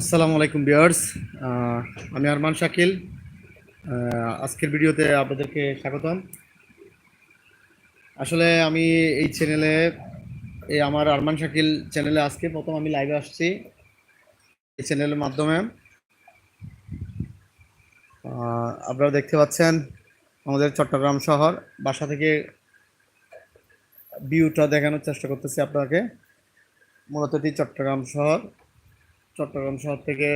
আসসালামু আলাইকুম বিয়ার্স আমি আরমান শাকিল। আজকের ভিডিওতে আপনাদেরকে স্বাগতম। আসলে আমি এই চ্যানেলে, এই আমার আরমান শাকিল চ্যানেলে আজকে প্রথম আমি লাইভে আসছি এই চ্যানেলের মাধ্যমে। আপনারা দেখতে পাচ্ছেন আমাদের চট্টগ্রাম শহর। বাসা থেকে ভিউটা দেখানোর চেষ্টা করতেছি আপনাকে। মূলত এটি চট্টগ্রাম শহর। চট্টগ্রাম শহর থেকে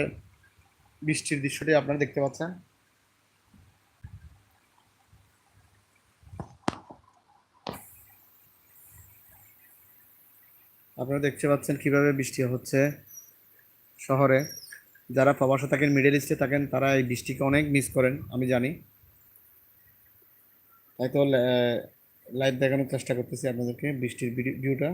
বৃষ্টির দৃশ্যটি আপনারা দেখতে পাচ্ছেন। আপনারা দেখতে পাচ্ছেন কীভাবে বৃষ্টি হচ্ছে শহরে। যারা প্রবাসে থাকেন মিডল ইস্টে থাকেন, তারা এই বৃষ্টিকে অনেক মিস করেন, আমি জানি। তাই তো লাইভ দেখানোর চেষ্টা করতেছি আপনাদেরকে বৃষ্টির ভিউটা।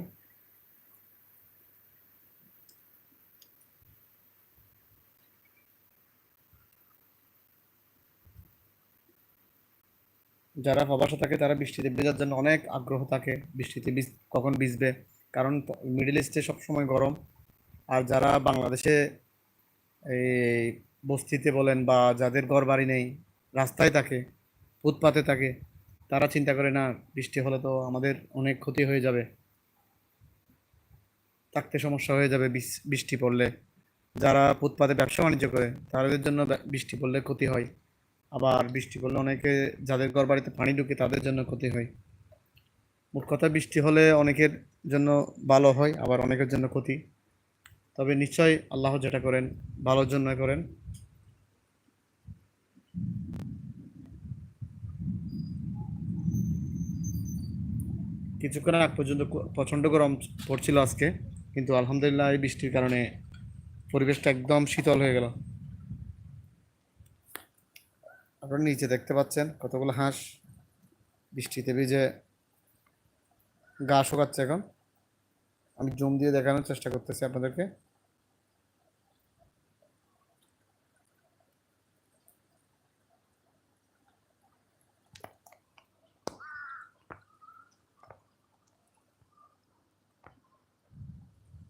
যারা প্রবাসে থাকে, তারা বৃষ্টিতে ভেজার জন্য অনেক আগ্রহ থাকে বৃষ্টিতে বীজ কখন ভিজবে। কারণ মিডল ইস্টে সবসময় গরম। আর যারা বাংলাদেশে এই বস্তিতে বলেন বা যাদের ঘর বাড়ি নেই, রাস্তায় থাকে, ফুটপাতে থাকে, তারা চিন্তা করে, না, বৃষ্টি হলে তো আমাদের অনেক ক্ষতি হয়ে যাবে। থাকতে সমস্যা হয়ে যাবে বৃষ্টি পড়লে। যারা ফুটপাতে ব্যবসা বাণিজ্য করে, তাদের জন্য বৃষ্টি পড়লে ক্ষতি হয়। আবার বৃষ্টি পড়লে অনেকে যাদের ঘর বাড়িতে পানি ঢুকে তাদের জন্য ক্ষতি হয়। মোট কথা বৃষ্টি হলে অনেকের জন্য ভালো হয়, আবার অনেকের জন্য ক্ষতি। তবে নিশ্চয় আল্লাহ যেটা করেন, ভালোর জন্য করেন। কিছুক্ষণ আগ পর্যন্ত প্রচণ্ড গরম পড়ছিল আজকে, কিন্তু আলহামদুলিল্লাহ এই বৃষ্টির কারণে পরিবেশটা একদম শীতল হয়ে গেল। আপনারা নিচে দেখতে পাচ্ছেন কতগুলো হাঁস বৃষ্টিতে ভিজে গা শুকাচ্ছে এখন। আমি জুম দিয়ে দেখানোর চেষ্টা করতেছি আপনাদেরকে।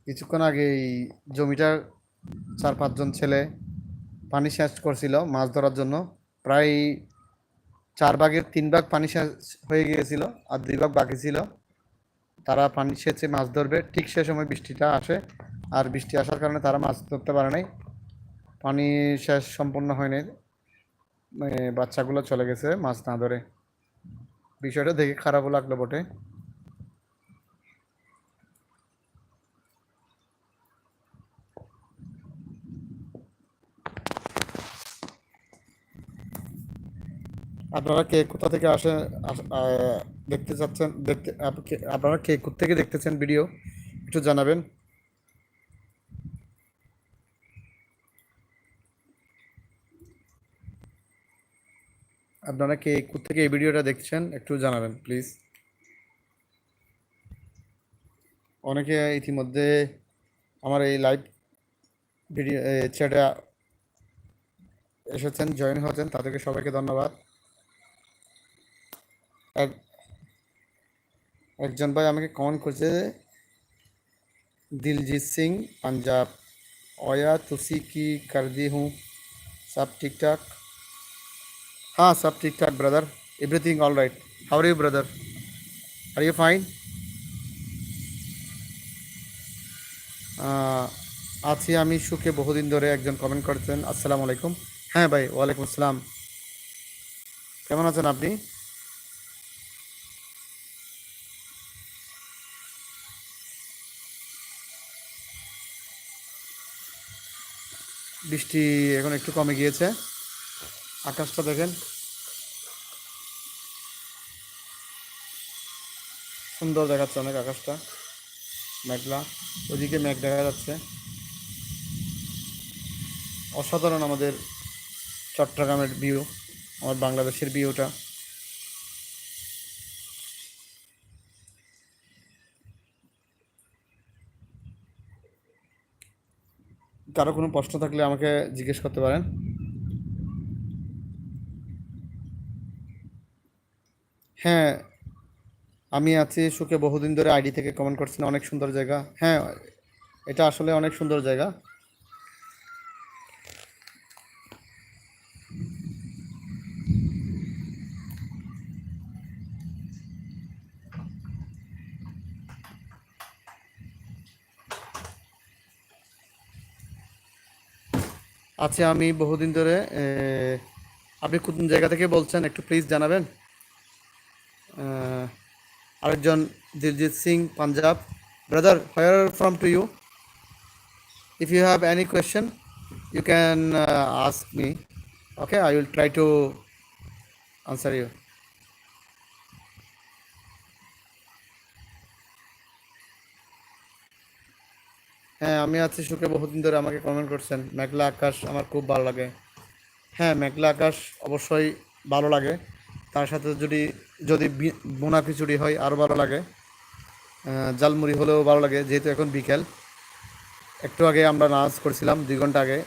কিছুক্ষণ আগে এই জমিটা চার পাঁচজন ছেলে পানি সেচ করছিল মাছ ধরার জন্য। প্রায় চার ভাগের তিন ভাগ পানি হয়ে গিয়েছিল আর দুই ভাগ বাকি ছিল। তারা পানি সেচে মাছ ধরবে। ঠিক সে সময় বৃষ্টিটা আসে আর বৃষ্টি আসার কারণে তারা মাছ ধরতে পারে নাই। পানি শেষ সম্পূর্ণ হয়নি বাচ্চাগুলো চলে গেছে মাছ না ধরে। বিষয়টা দেখে খারাপও লাগল বটে। আপনারা কে কোথা থেকে আসে দেখতে চাচ্ছেন, দেখতে আপনারা কে কোথা থেকে দেখতেছেন ভিডিও, একটু জানাবেন। আপনারা কে থেকে এই ভিডিওটা দেখছেন, একটু জানাবেন, প্লিজ। অনেকে ইতিমধ্যে আমার এই লাইভ ভিডিও চ্যাটে এসেছেন, জয়েন হয়েছেন, তাদেরকে সবাইকে ধন্যবাদ। এক একজন ভাই আমাকে কমেন্ট করছে दिलजीत सिंह पंजाब ओया तुसी की कर दी हूँ सब ठीक ठाक हाँ सब ठीक ठाक brother everything all right how are you brother are you fine আছি আমি সুখে বহুদিন ধরে একজন কমেন্ট করছেন আসসালামু আলাইকুম হ্যাঁ ভাই ওয়ালাইকুম আসসালাম কেমন আছেন আপনি বৃষ্টি এখন একটু কমে গিয়েছে। আকাশটা দেখেন। সুন্দর দেখাচ্ছে অনেক আকাশটা। মেঘলা। ওদিকে মেঘ দেখা যাচ্ছে। অসাধারণ আমাদের চট্টগ্রামের ভিউ আমার বাংলাদেশের ভিউটা কারও কোনো প্রশ্ন থাকলে আমাকে জিজ্ঞেস করতে পারেন। হ্যাঁ আমি আছি সুখে বহুদিন ধরে আইডি থেকে কমেন্ট করছেন অনেক সুন্দর জায়গা। হ্যাঁ এটা আসলে অনেক সুন্দর জায়গা। আছি আমি বহুদিন ধরে আপনি কোন জায়গা থেকে বলছেন একটু প্লিজ জানাবেন? আরেকজন Diljit Singh Punjab. Brother where from to you if you? Have any question you can uh, me okay I i try to to you হ্যাঁ আমি আছি সুখে বহুদিন ধরে আমাকে কমেন্ট করছেন। মেঘলা আকাশ আমার খুব ভালো লাগে। হ্যাঁ মেঘলা আকাশ অবশ্যই ভালো লাগে। তার সাথে যদি যদি বোনা খিচুড়ি হয় আরও ভালো লাগে। জালমুড়ি হলেও ভালো লাগে, যেহেতু এখন বিকেল। একটু আগে আমরা নাচ করছিলাম, দুই ঘণ্টা আগে।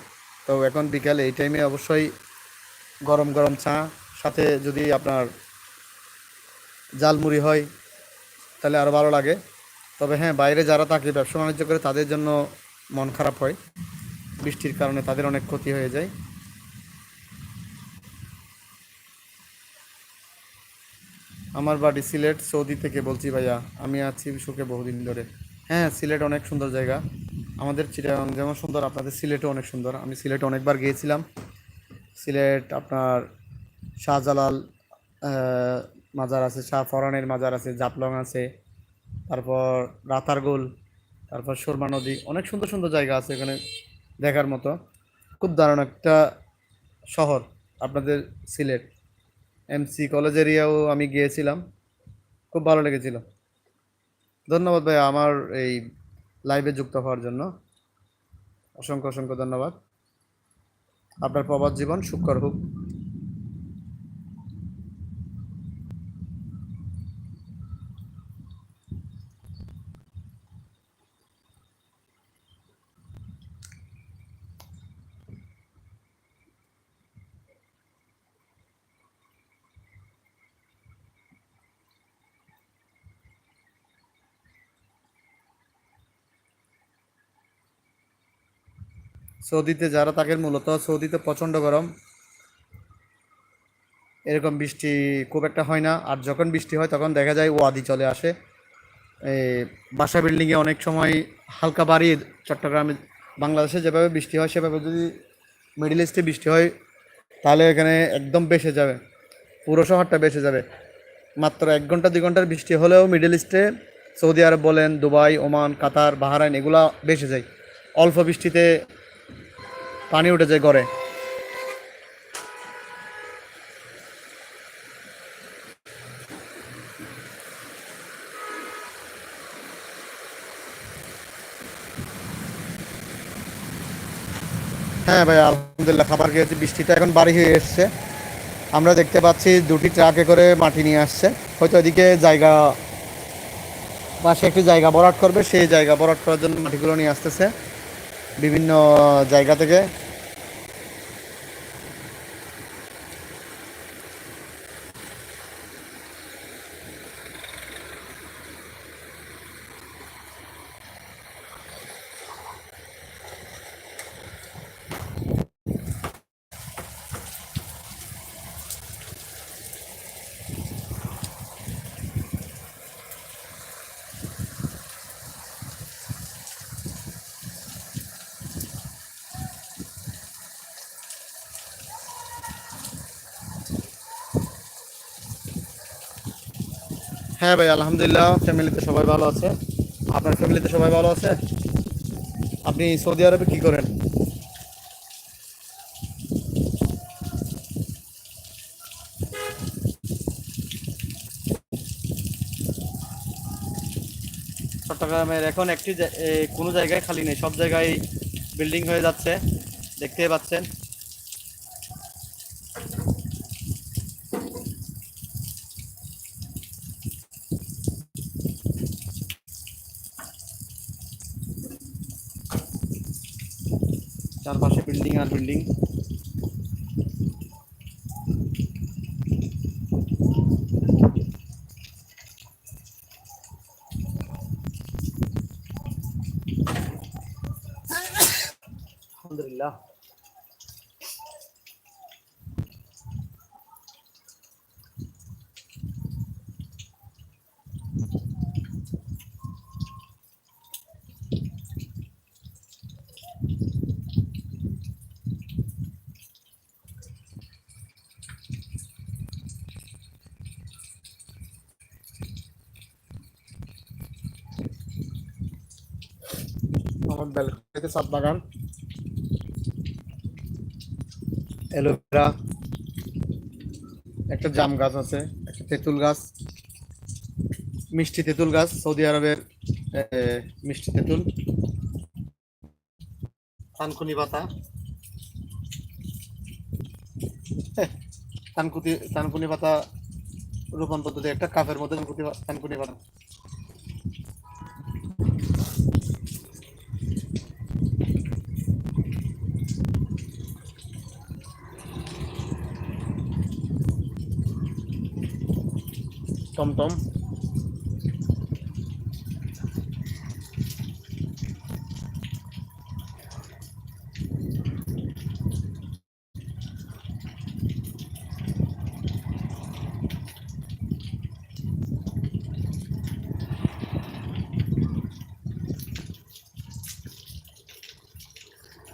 তো এখন বিকেল, এই টাইমে অবশ্যই গরম গরম চা, সাথে যদি আপনার জালমুড়ি হয়, তাহলে আরও ভালো লাগে। তবে হ্যাঁ বাইরে যারা থাকে ব্যবসা বাণিজ্য করে, তাদের জন্য মন খারাপ হয়। বৃষ্টির কারণে তাদের অনেক ক্ষতি হয়ে যায়। আমার বাড়ি সিলেট, সৌদি থেকে বলছি ভাইয়া, আমি আছি সুখে বহুদিন ধরে। হ্যাঁ সিলেট অনেক সুন্দর জায়গা। আমাদের চিটাগাং যেমন সুন্দর, আপনাদের সিলেটও অনেক সুন্দর। আমি সিলেটে অনেকবার গিয়েছিলাম। সিলেট আপনার শাহজালাল মাজার আছে, শাহ ফরানের মাজার আছে জাপলং আছে। তারপর রাতারগুল, তারপর সুরমা নদী, অনেক সুন্দর সুন্দর জায়গা আছে এখানে দেখার মতো। খুব দারুণ একটা শহর আপনাদের সিলেট। এমসি কলেজ এরিয়াও আমি গিয়েছিলাম, খুব ভালো লেগেছিল। ধন্যবাদ ভাই আমার এই লাইভে যুক্ত হওয়ার জন্য। অসংখ্য অসংখ্য ধন্যবাদ। আপনার প্রবাদ জীবন সুখকর হোক। সৌদিতে যারা থাকেন মূলত সৌদিতে প্রচণ্ড গরম, এরকম বৃষ্টি খুব একটা হয় না। আর যখন বৃষ্টি হয় তখন দেখা যায় ওয়াদি চলে আসে। এই বাসা বিল্ডিংয়ে অনেক সময় হালকা বাড়ি, চট্টগ্রামে, বাংলাদেশে যেভাবে বৃষ্টি হয়, সেভাবে যদি মিডিল ইস্টে বৃষ্টি হয়, তাহলে এখানে একদম বেসে যাবে। পুরো শহরটা বেসে যাবে। মাত্র এক ঘণ্টা, দুই ঘণ্টার বৃষ্টি হলেও মিডল ইস্টে সৌদি আরব বলেন, দুবাই, ওমান, কাতার, বাহারাইন, এগুলা বেসে যায়। অল্প বৃষ্টিতে পানি উঠে যায় গড়ে হ্যাঁ ভাই, আলহামদুলিল্লাহ খাবার খেয়েছি বৃষ্টিটা এখন বাড়ি হয়ে এসছে। আমরা দেখতে পাচ্ছি দুটি ট্রাকে করে মাটি নিয়ে আসছে। হয়তো এদিকে জায়গা, পাশে একটি জায়গা ভরাট করবে, সেই জায়গা ভরাট করার জন্য মাটিগুলো নিয়ে আসতেছে। বিভিন্ন জায়গা থেকে হ্যাঁ ভাই, আলহামদুলিল্লাহ। ফ্যামিলিতে সবাই ভালো আছে? আপনার ফ্যামিলিতে সবাই ভালো আছে? আপনি সৌদি আরবে কি করেন? চট্টগ্রামের এখন একটি কোনো জায়গায় খালি নেই, সব জায়গায় বিল্ডিং হয়ে যাচ্ছে। দেখতেই পাচ্ছেন। চারপাশে বিল্ডিং আর বিল্ডিং আলহামদুলিল্লাহ আমার ব্যালকনিতে বাগান। অ্যালোভেরা একটা জাম গাছ আছে একটা তেঁতুল গাছ মিষ্টি তেঁতুল গাছ সৌদি আরবের মিষ্টি তেঁতুল থানকুনি পাতা। থানকুনি থানকুনি পাতা রোপণ পদ্ধতি একটা কাপের মধ্যে থানকুনি পাতা। টমটম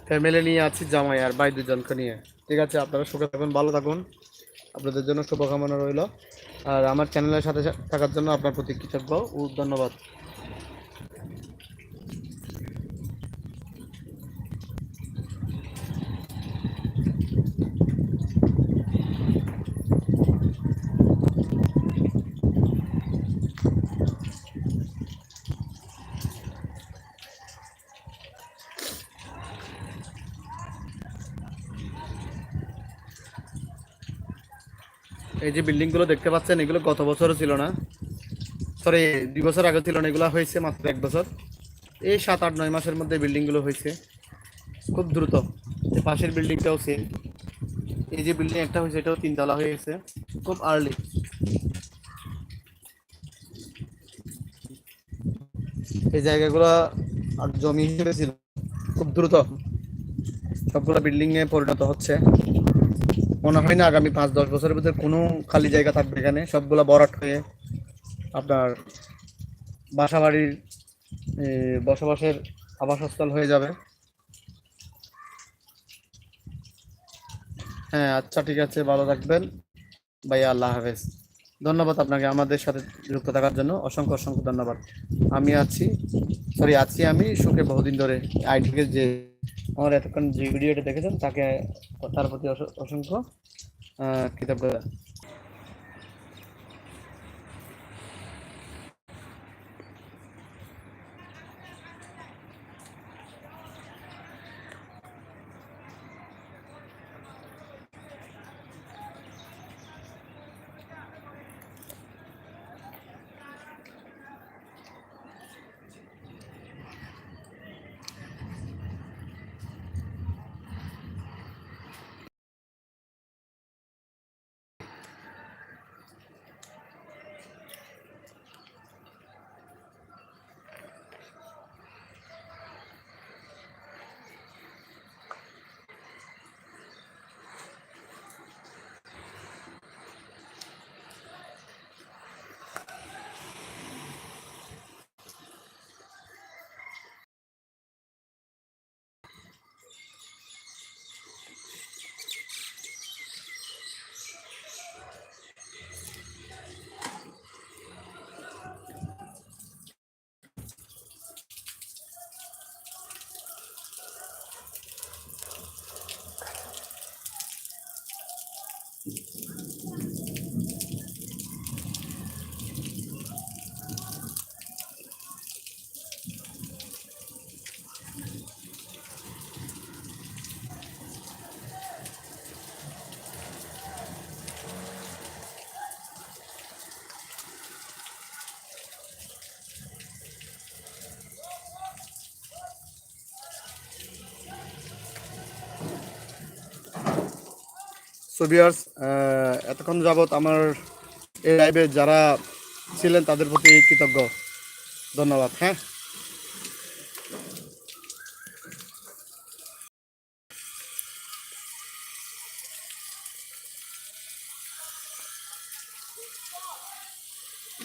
ফ্যামিলি নিয়ে আছি জামাই আর ভাই দুজনকে নিয়ে। ঠিক আছে, আপনারা সুখে থাকুন, ভালো থাকুন। আপনাদের জন্য শুভকামনা রইল। আর আমার চ্যানেলের সাথে থাকার জন্য আপনার প্রতি কৃতজ্ঞ। ও ধন্যবাদ। এই যে বিল্ডিংগুলো দেখতে পাচ্ছেন, এগুলো গত বছরও ছিল না। সরি দুই বছর আগে ছিল না, এগুলো হয়েছে মাত্র এক বছর। এই সাত আট নয় মাসের মধ্যে বিল্ডিংগুলো হয়েছে। খুব দ্রুত। পাশের বিল্ডিংটাও সেম এই যে বিল্ডিং একটা হয়েছে, এটাও তিনতলা হয়ে গেছে। খুব আর্লি এই জায়গাগুলো আর জমি হিসেবে ছিল। খুব দ্রুত। সবগুলো বিল্ডিং এ পরিণত হচ্ছে। মনে হয় না আগামী পাঁচ, দশ বছরের ভিতরে কোনো খালি জায়গা থাকবে এখানে? সবগুলো বরাট হয়ে আপনার বাসা বাড়ির বসবাসের আবাসস্থল হয়ে যাবে। হ্যাঁ আচ্ছা ঠিক আছে, ভালো থাকবেন। ভাই, আল্লাহ হাফেজ। ধন্যবাদ আপনাকে আমাদের সাথে যুক্ত থাকার জন্য। অসংখ্য অসংখ্য ধন্যবাদ। আমি আছি সরি আছি আমি সুখে বহুদিন ধরে আইডিকে যে আমার এতক্ষণ যে ভিডিওটা দেখেছেন তাকে তার প্রতি অসংখ্য কৃতজ্ঞতা। সো ভিউয়ার্স এতক্ষণ যাবত আমার এই লাইভে যারা ছিলেন তাদের প্রতি কৃতজ্ঞ। ধন্যবাদ হ্যাঁ?